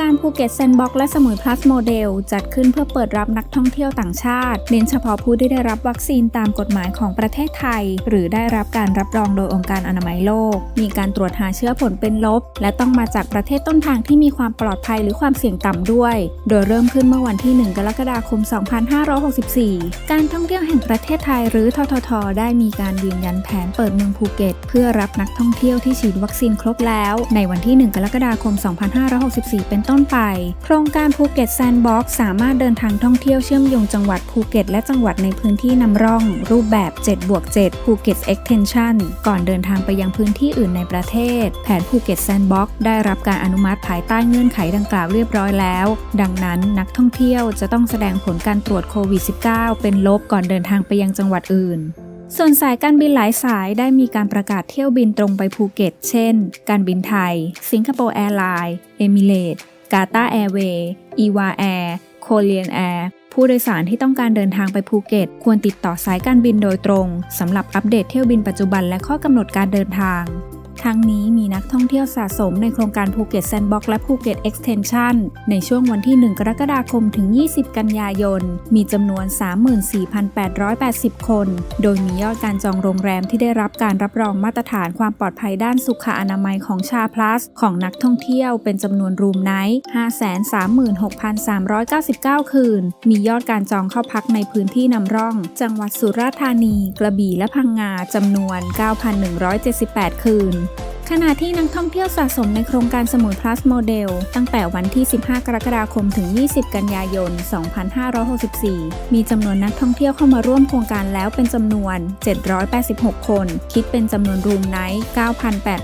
การภูเก็ตแซนด์บ็อกและสมุยพลัสโมเดลจัดขึ้นเพื่อเปิดรับนักท่องเที่ยวต่างชาติ เน้นเฉพาะผู้ที่ได้รับวัคซีนตามกฎหมายของประเทศไทย หรือได้รับการรับรองโดยองค์การอนามัยโลก มีการตรวจหาเชื้อผลเป็นลบ และต้องมาจากประเทศต้นทางที่มีความปลอดภัยหรือความเสี่ยงต่ำด้วย โดยเริ่มขึ้นเมื่อวันที่ 1 กรกฎาคม 2564 การท่องเที่ยวแห่งประเทศไทยหรือททท ได้มีการยืนยันแผนเปิดเมืองภูเก็ต เพื่อรับนักท่องเที่ยวที่ฉีดวัคซีนครบแล้ว ในวันที่ 1 กรกฎาคม 2564 เป็นต้นไป โครงการภูเก็ตแซนด์บ็อกซ์สามารถเดินทางท่องเที่ยวเชื่อมโยงจังหวัดภูเก็ตและจังหวัดในพื้นที่นำร่อง รูปแบบ7บวก7ภูเก็ต Extension ก่อนเดินทางไปยังพื้นที่อื่นในประเทศ แผนภูเก็ตแซนด์บ็อกซ์ได้รับการอนุมัติภายใต้เงื่อนไขดังกล่าวเรียบร้อยแล้ว ดังนั้นนักท่องเที่ยวจะต้องแสดงผลการตรวจโควิด -19 เป็นลบก่อนเดินทางไปยังจังหวัดอื่นส่วนสายการบินหลายสายได้มีการประกาศเที่ยวบินตรงไปภูเก็ต เช่น การบินไทย สิงคโปร์แอร์ไลน์ เอมิเรต กาตาแอร์เวย์อีวาแอร์โคเลียนแอร์ผู้โดยสารที่ต้องการเดินทางไปภูเก็ต ควรติดต่อสายการบินโดยตรงสำหรับอัปเดตเที่ยวบินปัจจุบันและข้อกำหนดการเดินทาง ทั้งนี้มีนักท่องเที่ยวสะสมในโครงการภูเก็ตแซนด์บ็อกและภูเก็ตเอ็กซ์เทนชั่นในช่วงวันที่ 1 กรกฎาคมถึง 20 กันยายน มีจำนวน 34,880 คน โดยมียอดการจองโรงแรมที่ได้รับการรับรองมาตรฐานความปลอดภัยด้านสุขอนามัยของชาพลัส ของนักท่องเที่ยวเป็นจำนวนรูมไนท์536,399 คืน มียอดการจองเข้าพักในพื้นที่นำร่อง จังหวัดสุราษฎร์ธานี กระบี่และพังงาจำนวน 9,178 คืน ขณะที่นักท่องเที่ยวสะสมในโครงการสมุยพลัสโมเดลตั้งแต่วันที่ 15 กรกฎาคม ถึง 20 กันยายน 2564 มีจำนวนนักท่องเที่ยวเข้ามาร่วมโครงการแล้วเป็นจำนวน 786 คน คิดเป็นจำนวนรูมไนท์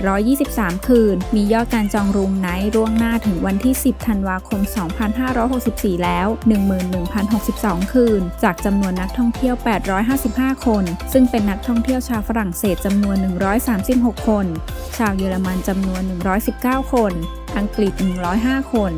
9,823 คืน มียอดการจองรูมไนท์ล่วงหน้าถึงวันที่ 10 ธันวาคม 2564 แล้ว 11,062 คืน จากจำนวนนักท่องเที่ยว 855 คน ซึ่งเป็นนักท่องเที่ยวชาวฝรั่งเศสจำนวน 136 คน ชาวเยอรมันจำนวน 119 คน อังกฤษ 105 คน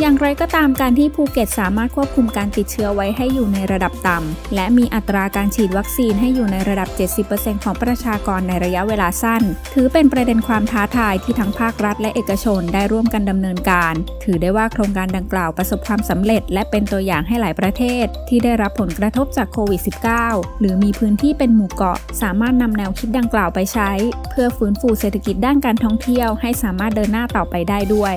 อย่างไรก็ตามการที่ภูเก็ตสามารถควบคุมการติดเชื้อไว้ให้อยู่ในระดับต่ำ และมีอัตราการฉีดวัคซีนให้อยู่ในระดับ 70%ของประชากรในระยะเวลาสั้น ถือเป็นประเด็นความท้าทายที่ทั้งภาครัฐและเอกชนได้ร่วมกันดำเนินการ ถือได้ว่าโครงการดังกล่าวประสบความสำเร็จ และเป็นตัวอย่างให้หลายประเทศ ที่ได้รับผลกระทบจากโควิด -19 หรือมีพื้นที่เป็นหมู่เกาะ สามารถนำแนวคิดดังกล่าวไปใช้ เพื่อฟื้นฟูเศรษฐกิจด้านการท่องเที่ยวให้สามารถเดินหน้าต่อไปได้ด้วย